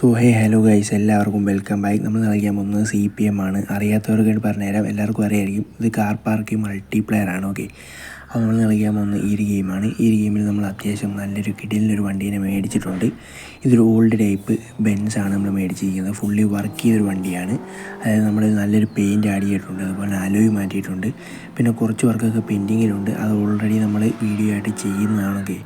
So hey hello guys എല്ലാവർക്കും welcome back നമ്മൾ നൽകിയാൻ പോകുന്നത് സി പി എം ആണ്. അറിയാത്തവർക്ക് വേണ്ടി പറഞ്ഞുതരാം. എല്ലാവർക്കും അറിയായിരിക്കും. ഇത് കാർ പാർക്കിംഗ് മൾട്ടിപ്ലെയർ ആണ്. ഓക്കെ അപ്പോൾ നമ്മൾ കളിക്കാൻ പോകുന്ന ഈ ഒരു ഗെയിമാണ്. ഈ ഒരു ഗെയിമിൽ നമ്മൾ അത്യാവശ്യം നല്ലൊരു കിടിലൊരു വണ്ടീനെ മേടിച്ചിട്ടുണ്ട്. ഇതൊരു ഓൾഡ് ടൈപ്പ് ബെൻസ് ആണ് നമ്മൾ മേടിച്ചിരിക്കുന്നത്. ഫുള്ളി വർക്ക് ചെയ്തൊരു വണ്ടിയാണ്. അതായത് നമ്മൾ നല്ലൊരു പെയിന്റ് ആഡ് ചെയ്തിട്ടുണ്ട്. അതുപോലെ അലോയ് മാറ്റിയിട്ടുണ്ട്. പിന്നെ കുറച്ച് വർക്കൊക്കെ പെൻഡിങ്ങിലുണ്ട് അത് ഓൾറെഡി നമ്മൾ വീഡിയോ ആയിട്ട് ചെയ്യുന്നതാണൊക്കെ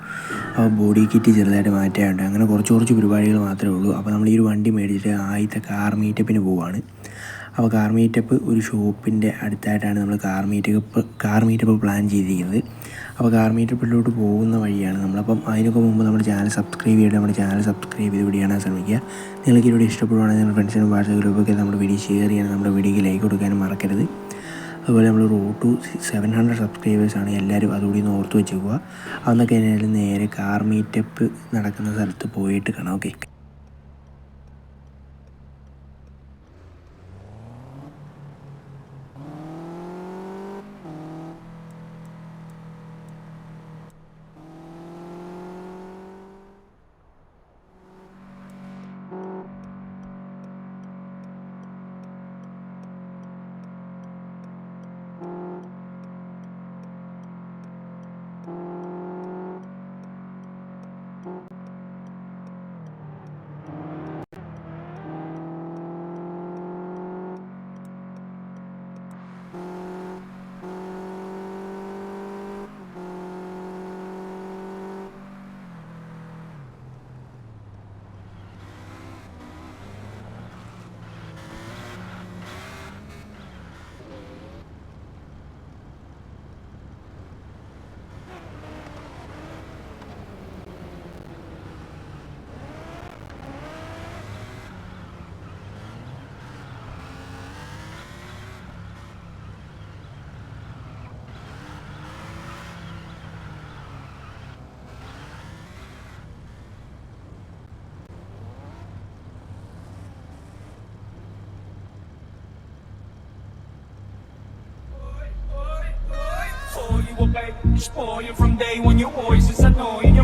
അപ്പോൾ ബോഡി കിറ്റ് ചെറുതായിട്ട് മാറ്റാനുണ്ട്. അങ്ങനെ കുറച്ച് കുറച്ച് പരിപാടികൾ മാത്രമേ ഉള്ളൂ. അപ്പോൾ നമ്മൾ ഈ ഒരു വണ്ടി മേടിച്ചിട്ട് ആദ്യത്തെ കാർ മീറ്റപ്പിന് പോവുകയാണ് അപ്പോൾ കാർ മീറ്റപ്പ് ഒരു ഷോപ്പിന്റെ അടുത്തായിട്ടാണ് നമ്മൾ car meetup car meetup plan ചെയ്തിരിക്കുന്നത്. അപ്പോൾ കാർ മീറ്റപ്പിലോട്ട് പോകുന്ന വഴിയാണ് നമ്മളപ്പം അതിനൊക്കെ മുമ്പ് നമ്മുടെ ചാനൽ സബ്സ്ക്രൈബ് ചെയ്ത് നമ്മുടെ ചാനൽ സബ്സ്ക്രൈബ് ചെയ്ത് വീഡിയോ കാണാൻ ശ്രമിക്കുക. നിങ്ങൾക്ക് ഇവിടെ ഇഷ്ടപ്പെടുവാണെങ്കിൽ നിങ്ങൾ ഫ്രണ്ട്സിനും വാട്സപ്പ് ഗ്രൂപ്പൊക്കെ നമ്മുടെ വീഡിയോ ഷെയർ ചെയ്യാനും നമ്മുടെ വീഡിയോക്ക് ലൈക്ക് കൊടുക്കാനും മറക്കരുത്. അതുപോലെ നമ്മൾ റോഡ് ടു സെവൻ ഹൺഡ്രഡ് സബ്സ്ക്രൈബേഴ്സാണ് എല്ലാവരും അതുകൂടി ഒന്ന് ഓർത്ത് വെച്ചേക്കുക അന്നൊക്കെ നേരെ കാർ മീറ്റപ്പ് നടക്കുന്ന സ്ഥലത്ത് പോയിട്ട് കാണാം. Okay you babe, spoil from day when your voice is annoying.